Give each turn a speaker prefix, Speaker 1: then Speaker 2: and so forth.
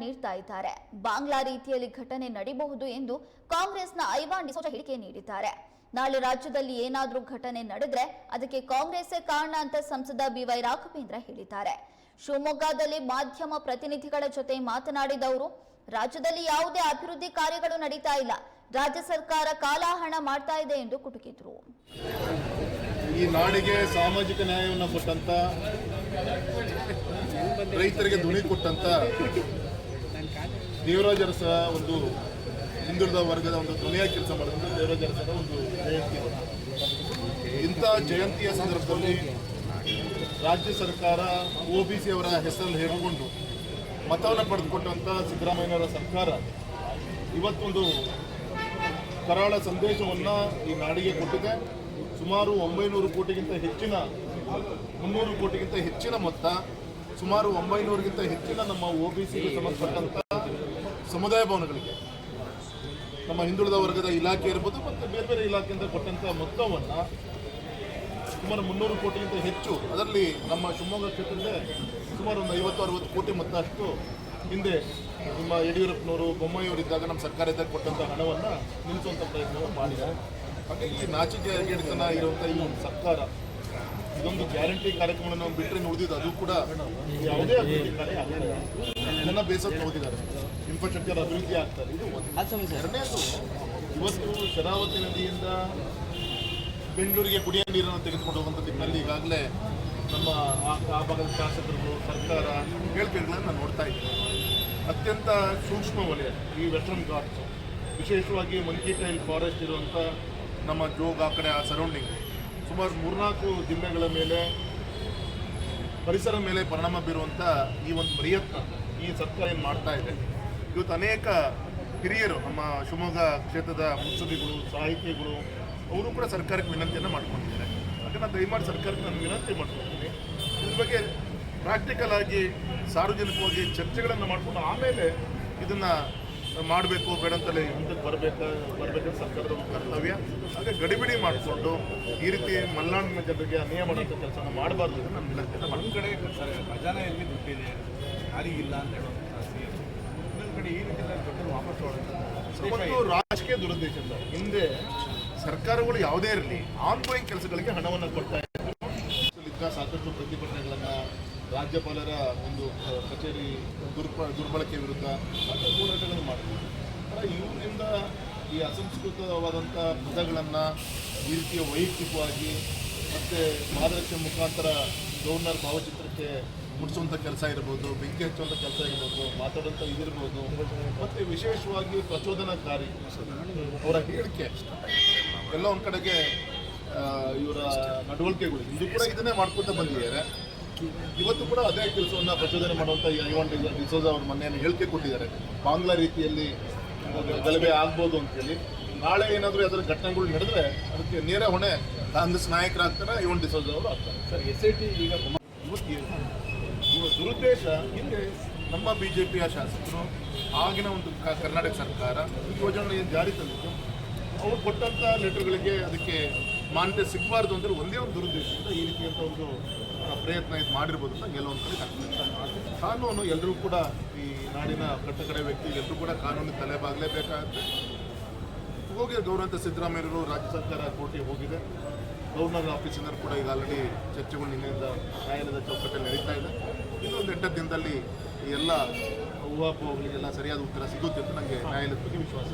Speaker 1: ನೀಡ್ತಾ ಇದ್ದಾರೆ. ಬಾಂಗ್ಲಾ ರೀತಿಯಲ್ಲಿ ಘಟನೆ ನಡೆಯಬಹುದು ಎಂದು ಕಾಂಗ್ರೆಸ್ನ ಐವಾನ್ ಡಿಸೋಜ ಹೇಳಿಕೆ ನೀಡಿದ್ದಾರೆ. ನಾಳೆ ರಾಜ್ಯದಲ್ಲಿ ಏನಾದರೂ ಘಟನೆ ನಡೆದ್ರೆ ಅದಕ್ಕೆ ಕಾಂಗ್ರೆಸ್ಸೇ ಕಾರಣ ಅಂತ ಸಂಸದ ಬಿವೈ ರಾಘವೇಂದ್ರ ಹೇಳಿದ್ದಾರೆ. ಶಿವಮೊಗ್ಗದಲ್ಲಿ ಮಾಧ್ಯಮ ಪ್ರತಿನಿಧಿಗಳ ಜೊತೆ ಮಾತನಾಡಿದ ಅವರು ರಾಜ್ಯದಲ್ಲಿ ಯಾವುದೇ ಅಭಿವೃದ್ಧಿ ಕಾರ್ಯಗಳು ನಡೀತಾ ಇಲ್ಲ. ರಾಜ್ಯ ಸರ್ಕಾರ ಕಾಲಾಹರಣ ಮಾಡ್ತಾ ಇದೆ ಎಂದು ಕುಟುಕಿದ್ರು.
Speaker 2: ಈ ನಾಡಿಗೆ ಸಾಮಾಜಿಕ ನ್ಯಾಯವನ್ನು ಕೊಟ್ಟಂತ ರೈತರಿಗೆ ಧ್ವನಿ ಕೊಟ್ಟಂತ ದೇವರಾಜ ಅರಸ ಒಂದು ಹಿಂದುಳಿದ ವರ್ಗದ ಒಂದು ಧ್ವನಿಯಾಗಿ ಕೆಲಸ ಮಾಡಿದಂಥ ದೇವರಾಜ ಅರಸರ ಒಂದು ಜಯಂತಿ. ಇಂಥ ಜಯಂತಿಯ ಸಂದರ್ಭದಲ್ಲಿ ರಾಜ್ಯ ಸರ್ಕಾರ ಒ ಬಿ ಸಿ ಅವರ ಹೆಸರಲ್ಲಿ ಹೇಳಿಕೊಂಡು ಮತವನ್ನು ಪಡೆದುಕೊಟ್ಟಂಥ ಸಿದ್ದರಾಮಯ್ಯನವರ ಸರ್ಕಾರ ಇವತ್ತೊಂದು ಕರಾಳ ಸಂದೇಶವನ್ನು ಈ ನಾಡಿಗೆ ಕೊಟ್ಟಿದೆ. ಸುಮಾರು ಒಂಬೈನೂರು ಕೋಟಿಗಿಂತ ಹೆಚ್ಚಿನ ಮುನ್ನೂರು ಕೋಟಿಗಿಂತ ಹೆಚ್ಚಿನ ಮೊತ್ತ, ಸುಮಾರು ಒಂಬೈನೂರಿಗಿಂತ ಹೆಚ್ಚಿನ ನಮ್ಮ ಒ ಬಿ ಸಿಗೆ ಸಂಬಂಧಪಟ್ಟಂಥ ಸಮುದಾಯ ಭವನಗಳಿಗೆ. ನಮ್ಮ ಹಿಂದುಳಿದ ವರ್ಗದ ಇಲಾಖೆ ಇರ್ಬೋದು ಮತ್ತು ಬೇರೆ ಬೇರೆ ಇಲಾಖೆಯಿಂದ ಕೊಟ್ಟಂತಹ ಮೊತ್ತವನ್ನು ಸುಮಾರು ಮುನ್ನೂರು ಕೋಟಿಗಿಂತ ಹೆಚ್ಚು. ಅದರಲ್ಲಿ ನಮ್ಮ ಶಿವಮೊಗ್ಗ ಕ್ಷೇತ್ರದಲ್ಲೇ ಸುಮಾರು ಒಂದು ಐವತ್ತು, ಅರವತ್ತು ಕೋಟಿ ಮೊತ್ತ ಅಷ್ಟು ಹಿಂದೆ ನಿಮ್ಮ ಯಡಿಯೂರಪ್ಪನವರು ಬೊಮ್ಮಾಯಿಯವರಿದ್ದಾಗ ನಮ್ಮ ಸರ್ಕಾರ ಇದ್ದಾಗ ಕೊಟ್ಟಂಥ ಹಣವನ್ನು ನಿಲ್ಲಿಸುವಂಥ ಪ್ರಯತ್ನವನ್ನು ಮಾಡಿದೆ ಹಾಗಾಗಿ ಈ ನಾಚಿಕೆ ಅಗೆಡಿತನ ಇರುವಂಥ ಈ ಒಂದು ಸರ್ಕಾರ ಇದೊಂದು ಗ್ಯಾರಂಟಿ ಕಾರ್ಯಕ್ರಮವನ್ನು ನಾವು ಬಿಟ್ಟರೆ ನೋಡಿದ್ದು ಅದು ಕೂಡ ಯಾವುದೇ ಜನ ಬೇಸತ್ತು ಹೋಗಿದ್ದಾರೆ. ಇನ್ಫ್ರಾಸ್ಟ್ರಕ್ಚರ್ ಅಭಿವೃದ್ಧಿ ಆಗ್ತಾರೆ. ಇದು ಎರಡನೇದು ಇವತ್ತು ಶರಾವತಿ ನದಿಯಿಂದ ಬೆಂಗಳೂರಿಗೆ ಕುಡಿಯ ನೀರನ್ನು ತೆಗೆದುಕೊಂಡು ಹೋಗುವಂಥ ಇಲ್ಲಿ ಈಗಾಗಲೇ ನಮ್ಮ ಆ ಭಾಗದ ಶಾಸಕರು ಸರ್ಕಾರ ಹೇಳಿಕೆಗಳನ್ನು ನಾನು ನೋಡ್ತಾ ಇದ್ದೀವಿ ಅತ್ಯಂತ ಸೂಕ್ಷ್ಮ ವಲಯ ಈ ವೆಸ್ಟರ್ನ್ ಘಾಟ್ಸು ವಿಶೇಷವಾಗಿ ಮಂಕಿ ಟೈಲ್ ಫಾರೆಸ್ಟ್ ಇರುವಂಥ ನಮ್ಮ ಜೋಗ್ ಆ ಕಡೆ ಆ ಸರೌಂಡಿಂಗ್ ಸುಮಾರು ಮೂರ್ನಾಲ್ಕು ಜಿಲ್ಲೆಗಳ ಮೇಲೆ, ಪರಿಸರ ಮೇಲೆ ಪರಿಣಾಮ ಬೀರುವಂಥ ಈ ಒಂದು ಪ್ರಯತ್ನ ಈ ಸರ್ಕಾರ ಏನು ಮಾಡ್ತಾ ಇದೆ. ಇವತ್ತು ಅನೇಕ ಹಿರಿಯರು ನಮ್ಮ ಶಿವಮೊಗ್ಗ ಕ್ಷೇತ್ರದ ಮುತ್ಸದಿಗಳು ಸಾಹಿತಿಗಳು, ಅವರು ಕೂಡ ಸರ್ಕಾರಕ್ಕೆ ವಿನಂತಿಯನ್ನು ಮಾಡ್ಕೊಂಡಿದ್ದಾರೆ ಯಾಕಂದರೆ ನಾನು ದಯಮಾಡಿ ಸರ್ಕಾರಕ್ಕೆ ನಾನು ವಿನಂತಿ ಮಾಡ್ಕೊಂಡಿದ್ದೀನಿ ಇದ್ರ ಬಗ್ಗೆ ಪ್ರಾಕ್ಟಿಕಲ್ ಆಗಿ ಸಾರ್ವಜನಿಕವಾಗಿ ಚರ್ಚೆಗಳನ್ನು ಮಾಡಿಕೊಂಡು ಆಮೇಲೆ ಇದನ್ನು ಮಾಡಬೇಕು ಬೇಡ ಅಂತಲೇ ಹಿಂದಕ್ಕೆ ಬರಬೇಕು ಬರಬೇಕಂತ ಸರ್ಕಾರದ ಕರ್ತವ್ಯ. ಹಾಗೆ ಗಡಿಬಿಡಿ ಮಾಡಿಕೊಂಡು ಈ ರೀತಿ ಮಲೆನಾಡಿನ ಜನರಿಗೆ ಅನ್ಯಾಯ ಮಾಡುವಂಥ ಕೆಲಸನ ಮಾಡಬಾರ್ದು ಅಂತ ನಾನು ವಿನಂತಿಯನ್ನು ಮಾಡ್ತೀನಿ.
Speaker 3: ಒಂದು ಕಡೆ ಸರ್ ಗೊತ್ತಿದೆ ದುಡ್ಡಿದೆ ಯಾರಿಗಿಲ್ಲ ಅಂತ ಹೇಳುವಂಥ ಸಿ ಎಂ ಇನ್ನೊಂದು ಕಡೆ ಈ ರೀತಿ ದುಡ್ಡನ್ನು ವಾಪಸ್
Speaker 2: ಒಂದು ರಾಜಕೀಯ ದುರುದ್ದೇಶ ಸರ್. ಹಿಂದೆ ಸರ್ಕಾರಗಳು ಯಾವುದೇ ಇರಲಿ ಆನ್ಗೋಯಿಂಗ್ ಕೆಲಸಗಳಿಗೆ ಹಣವನ್ನು ಕೊಡ್ತಾ ಇದ್ರು. ಇದ್ದ ಸಾಕಷ್ಟು ಪ್ರತಿಭಟನೆಗಳನ್ನು ರಾಜ್ಯಪಾಲರ ಒಂದು ಕಚೇರಿ ದುರ್ಬ ದುರ್ಬಳಕೆ ವಿರುದ್ಧ ಹೋರಾಟಗಳನ್ನು ಮಾಡ್ತಾರೆ ಇವರಿಂದ ಈ ಅಸಂಸ್ಕೃತವಾದಂಥ ಪದಗಳನ್ನು ಈ ರೀತಿಯ ವೈಯಕ್ತಿಕವಾಗಿ ಮತ್ತು ಪಾದರಕ್ಷೆ ಮುಖಾಂತರ ಗೌರ್ನರ್ ಭಾವಚಿತ್ರಕ್ಕೆ ಮುಡಿಸುವಂಥ ಕೆಲಸ ಇರ್ಬೋದು, ಬೆಂಕಿ ಹಚ್ಚುವಂಥ ಕೆಲಸ ಇರ್ಬೋದು ಮಾತಾಡುವಂಥ ಇದಿರ್ಬೋದು, ಮತ್ತು ವಿಶೇಷವಾಗಿ ಪ್ರಚೋದನಕಾರಿ ಅವರ ಹೇಳಿಕೆ ಎಲ್ಲ ಒಂದು ಕಡೆಗೆ ಇವರ ನಡವಳಿಕೆಗಳು. ಇದು ಕೂಡ ಇದನ್ನೇ ಮಾಡ್ಕೊತಾ ಬಂದಿದ್ದಾರೆ. ಇವತ್ತು ಕೂಡ ಅದೇ ಕೆಲಸವನ್ನು ಪ್ರಚೋದನೆ ಮಾಡುವಂಥ ಐವಾನ್ ಡಿಸೋಜ ಅವರು ಮೊನ್ನೆ ಹೇಳಿಕೆ ಕೊಟ್ಟಿದ್ದಾರೆ. ಬಾಂಗ್ಲಾ ರೀತಿಯಲ್ಲಿ ಗಲಭೆ ಆಗ್ಬೋದು ಅಂತೇಳಿ ನಾಳೆ ಏನಾದರೂ ಅದರ ಘಟನೆಗಳು ನಡೆದ್ರೆ ಅದಕ್ಕೆ ನೇರ ಹೊಣೆ ಕಾಂಗ್ರೆಸ್ ನಾಯಕರಾಗ್ತಾರೆ ಐವಾನ್ ಡಿಸೋಜ ಅವರು ಆಗ್ತಾರೆ.
Speaker 3: ಸರ್ ಎಸ್ ಐ ಟಿ ಈಗ
Speaker 2: ದುರುದ್ದೇಶ ಹಿಂದೆ ನಮ್ಮ ಬಿ ಜೆ ಪಿಯ ಶಾಸಕರು ಆಗಿನ ಒಂದು ಕರ್ನಾಟಕ ಸರ್ಕಾರ ಈ ಯೋಜನೆ ಏನು ಜಾರಿ ತಂದಿತ್ತು. ಅವ್ರು ಕೊಟ್ಟಂಥ ಲೆಟರ್ಗಳಿಗೆ ಅದಕ್ಕೆ ಮಾನ್ಯತೆ ಸಿಗಬಾರ್ದು ಅಂದರೆ ಒಂದೇ ಒಂದು ದುರುದ್ದೇಶದಿಂದ ಈ ರೀತಿಯಂಥ ಒಂದು ಪ್ರಯತ್ನ ಇದು ಮಾಡಿರ್ಬೋದು ಅಂತ ಕೆಲವೊಂದು ಕಡೆ ಕಾನೂನು ಎಲ್ಲರೂ ಕೂಡ ಈ ನಾಡಿನ ಕಟ್ಟಕಡೆ ವ್ಯಕ್ತಿ ಎಲ್ಲರೂ ಕೂಡ ಕಾನೂನಿನ ತಲೆಬಾಗಲೇಬೇಕಾಗುತ್ತೆ ಹೋಗಿ ಗೌರವಂತ ಸಿದ್ದರಾಮಯ್ಯರು ರಾಜ್ಯ ಸರ್ಕಾರ ಕೋರ್ಟಿಗೆ ಹೋಗಿದೆ. ಗೌರ್ನರ್ ಆಫೀಸಿನವರು ಕೂಡ ಈಗ ಆಲ್ರೆಡಿ ಚರ್ಚೆಗಳು ನಿನ್ನೆಯಿಂದ ನ್ಯಾಯಾಲಯದ ಚೌಕಟ್ಟಲ್ಲಿ ನಡೀತಾ ಇದೆ. ಇನ್ನೊಂದು ಎಂಟತ್ತು ದಿನದಲ್ಲಿ ಎಲ್ಲ ಊಹಾಪೋಹಗಳಿಗೆಲ್ಲ ಸರಿಯಾದ ಉತ್ತರ ಸಿಗುತ್ತೆ ಅಂತ ನನಗೆ ನ್ಯಾಯಾಲಯದ ಬಗ್ಗೆ ವಿಶ್ವಾಸ.